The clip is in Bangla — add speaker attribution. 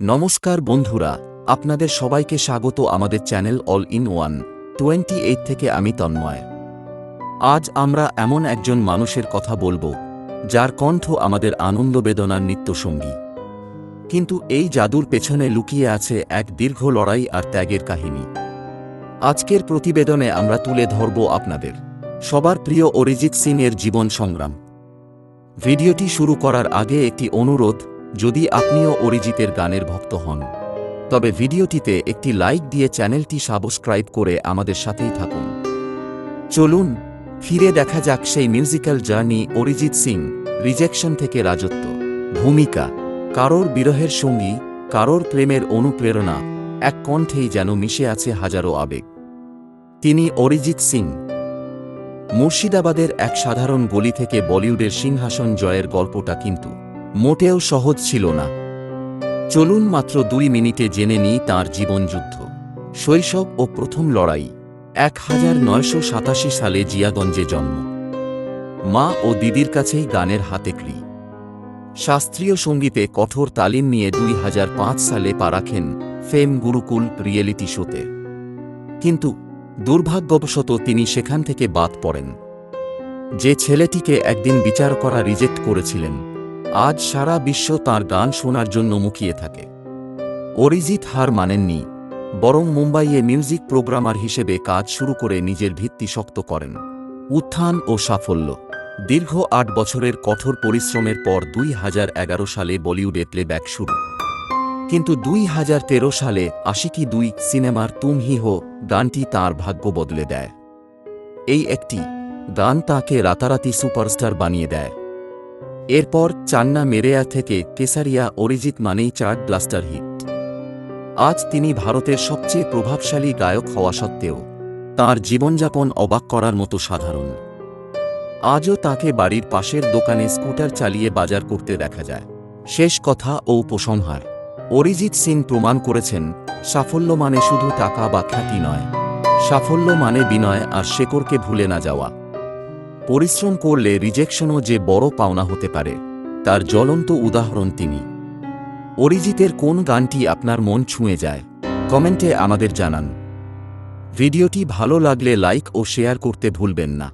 Speaker 1: নমস্কার বন্ধুরা, আপনাদের সবাইকে স্বাগত আমাদের channel all in one, twenty eight থেকে আমি তন্ময়। আজ আমরা এমন একজন মানুষের কথা বলব, যার কণ্ঠ আমাদের আনন্দ বেদনার নিত্যসঙ্গী। কিন্তু এই জাদুর পেছনে লুকিয়ে আছে এক দীর্ঘ লড়াই আর ত্যাগের কাহিনী। আজকের প্রতিবেদনে আমরা তুলে ধরব আপনাদের, সবার প্রিয় অরিজিৎ সিং এর জীবন সংগ্রাম। ভিডিওটি শুরু করার আগে একটি অনুরোধ যদি আপনিও অরিজিতের গানের ভক্ত হন। তবে ভিডিওটিতে একটি লাইক দিয়ে চ্যানেলটি সাবস্ক্রাইব করে আমাদের সাথেই থাকুন। চলুন, ফিরে দেখা যাক সেই musical journey Arijit Singh, rejection থেকে রাজত্ব। ভূমিকা, কারোর বিরহের সঙ্গী, কারোর প্রেমের অনুপ্রেরণা, এক কণ্ঠেই যেন মিশে আছে হাজারো আবেগ। তিনি অরিজিৎ সিং। মুর্শিদাবাদের এক সাধারণ গলি থেকে বলিউডের সিংহাসন জয়ের গল্পটা কিন্তু। মোটেও সহজ ছিল না। চলুন মাত্র দুই মিনিটে জেনে নিই তাঁর জীবনযুদ্ধ শৈশব ও প্রথম লড়াই, এক হাজার নয়শো সাতাশি সালে জিয়াগঞ্জে জন্ম। মা ও দিদির কাছেই গানের হাতে ক্রি শাস্ত্রীয় সঙ্গীতে কঠোর তালিম নিয়ে দুই হাজার পাঁচ সালে পা রাখেন ফেম গুরুকুল রিয়েলিটি শোতে। কিন্তু দুর্ভাগ্যবশত তিনি সেখান থেকে বাদ পড়েন। যে ছেলেটিকে একদিন বিচার করা রিজেক্ট করেছিলেন আজ সারা বিশ্ব তার গান শোনার জন্য মুখিয়ে থাকে। অরিজিৎ হার মানেননি, বরং মুম্বাইয়ে মিউজিক প্রোগ্রামার হিসেবে কাজ শুরু করে নিজের ভিত্তি শক্ত করেন। উত্থান ও সাফল্য। দীর্ঘ আট বছরের কঠোর পরিশ্রমের পর দুই হাজার এগারো সালে বলিউডে প্লেব্যাক শুরু। কিন্তু দুই হাজার তেরো সালে আশিকি দুই সিনেমার তুম হি হো গানটি তাঁর ভাগ্য বদলে দেয়। এই একটি গান তাকে রাতারাতি সুপারস্টার বানিয়ে দেয়। এরপর চান্না মেরেয়া থেকে কেসারিয়া অরিজিৎ মানেই চার্ট ব্লাস্টার হিট। আজ তিনি ভারতের সবচেয়ে প্রভাবশালী গায়ক হওয়া সত্ত্বেও তাঁর জীবনযাপন অবাক করার মতো সাধারণ। আজও তাকে বাড়ির পাশের দোকানে স্কুটার চালিয়ে বাজার করতে দেখা যায়। শেষ কথা ও উপসংহার। অরিজিৎ সিং প্রমাণ করেছেন, সাফল্য মানে শুধু টাকা বা খ্যাতি নয়। সাফল্য মানে বিনয় আর শেকড়কে ভুলে না যাওয়া। পরিশ্রম করলে রিজেকশনও যে বড় পাওনা হতে পারে, তার জ্বলন্ত উদাহরণ তিনি। অরিজিতের কোন গানটি আপনার মন ছুঁয়ে যায়, কমেন্টে আমাদের জানান। ভিডিওটি ভালো লাগলে লাইক ও শেয়ার করতে ভুলবেন না।